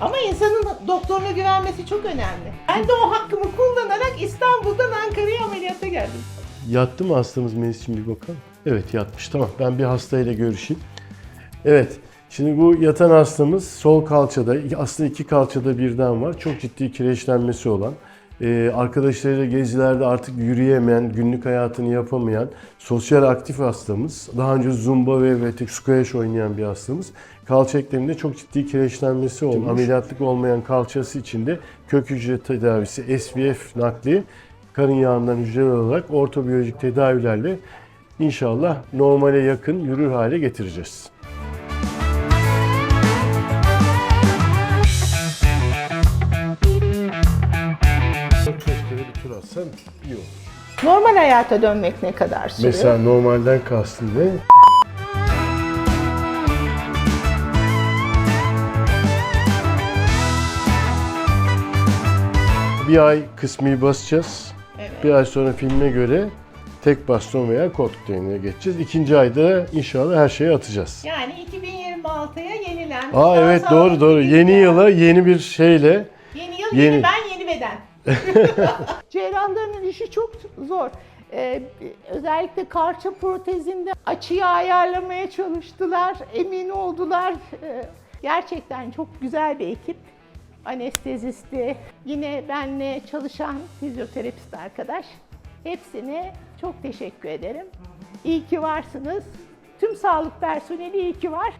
Ama insanın doktoruna güvenmesi çok önemli. Ben de o hakkımı kullanarak İstanbul'dan Ankara'ya ameliyata geldim. Yattı mı hastamız Melis'ciğim bir bakalım. Evet yatmış. Tamam ben bir hastayla görüşeyim. Evet. Şimdi bu yatan hastamız sol kalçada, aslında iki kalçada birden var. Çok ciddi kireçlenmesi olan, e, arkadaşlarıyla gezilerde artık yürüyemeyen, günlük hayatını yapamayan, sosyal aktif hastamız. Daha önce zumba ve vetek squash oynayan bir hastamız. Kalça ekleminde çok ciddi kireçlenmesi olan, ameliyatlık olmayan kalçası içinde kök hücre tedavisi, SVF nakli, karın yağından hücreler olarak ortobiyolojik tedavilerle inşallah normale yakın yürür hale getireceğiz. Atsan iyi olur. Normal hayata dönmek ne kadar sürüyor? Mesela normalden kastın ne? Bir ay kısmi basacağız. Evet. Bir ay sonra filme göre tek baston veya değneğine geçeceğiz. İkinci ayda inşallah her şeyi atacağız. Yani 2026'ya yenilenmiş. Aa evet doğru doğru. Yeni yıla yeni bir şeyle Yeni yıl, Yeni. yeni, ben, yeni beden. Cerrahların işi çok zor. Ee, özellikle kalça protezinde açıyı ayarlamaya çalıştılar, emin oldular. Ee, gerçekten çok güzel bir ekip. Anestezisti, yine benle çalışan fizyoterapist arkadaş. Hepsine çok teşekkür ederim. İyi ki varsınız. Tüm sağlık personeli iyi ki var.